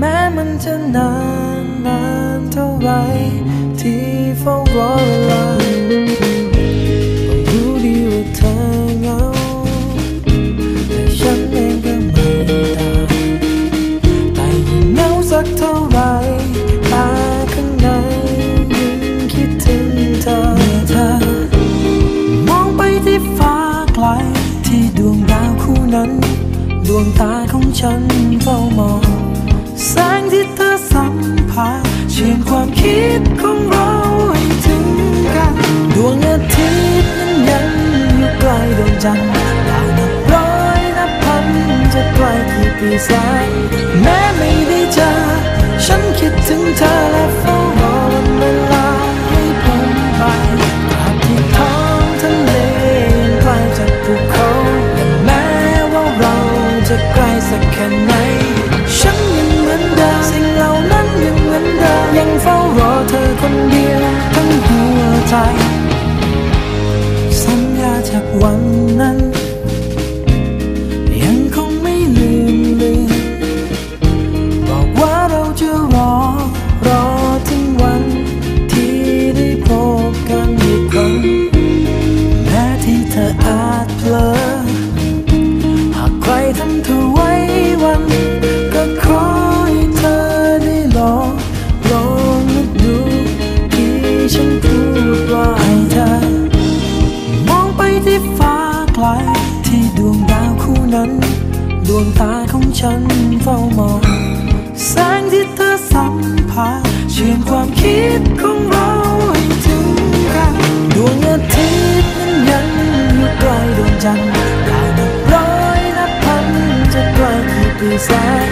แม้มันจะนานนานเท่าไรที่เฝ้ารอเวลา จันดาวนับร้อยนับพันจะไกลที่ปีแสนแม้ไม่ได้เจอฉันคิดถึงเธอและเฝ้ารอวันเวลาให้ผมไปกลัที่ท้องทะเลไกลจากภูเขาแม้ว่าเราจะ พาเชื่อมความคิดของเราให้ถึงกันดวงอาทิตย์นั้นยังอยู่ไกลดวงจันทร์ดาวนับร้อยนับพันจะไกลกี่ปีแสน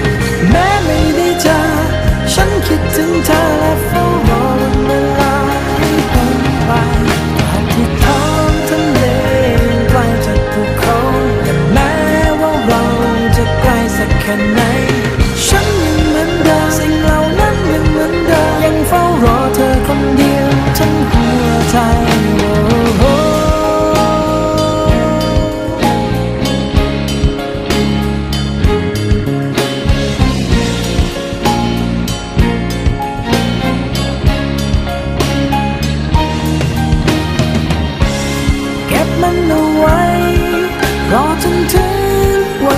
แม้ไม่ได้เจอฉันคิดถึงเธอและ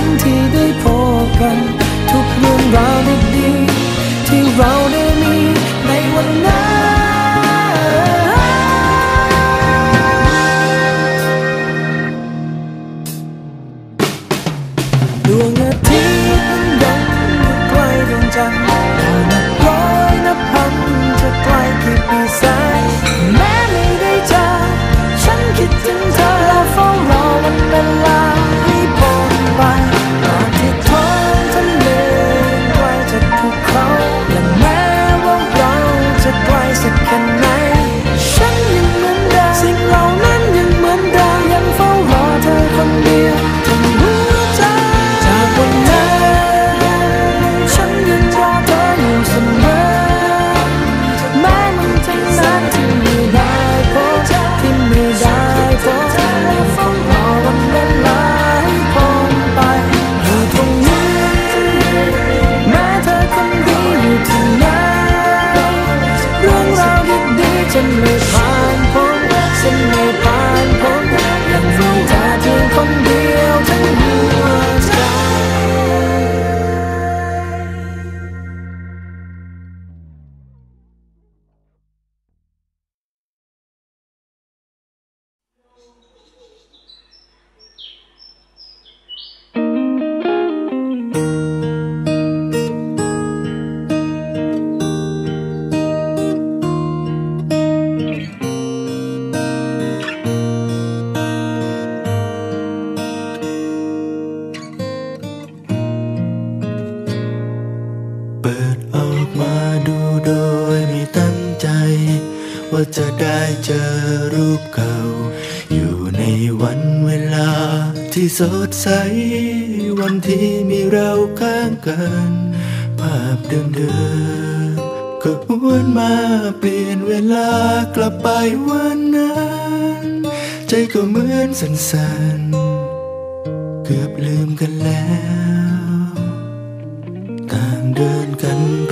身体的。 เจอรูปเก่า อยู่ในวันเวลาที่สดใส วันที่มีเราข้างกัน ภาพเดิมๆก็หวนมาเปลี่ยนเวลากลับไปวันนั้น ใจก็เหมือนสันสันเกือบลืมกันแล้ว ต่างเดินกันไป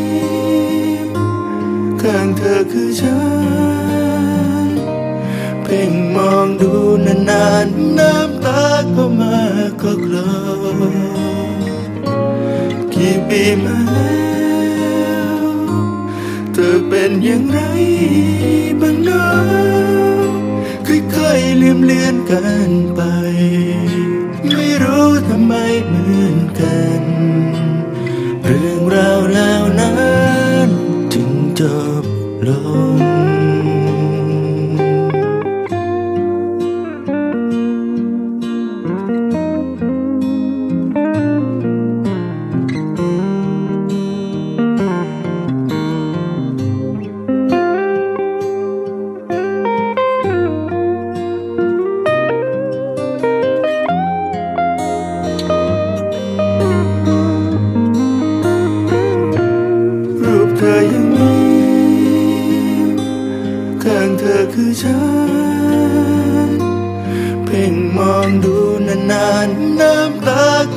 ข้างเธอคือฉัน เพ่งมองดูนานๆ น้ำตาก็มาก็คลอกี่ปีมาแล้วเธอเป็นอย่างไรบ้างนะค่อยๆลืมเลือนกันไป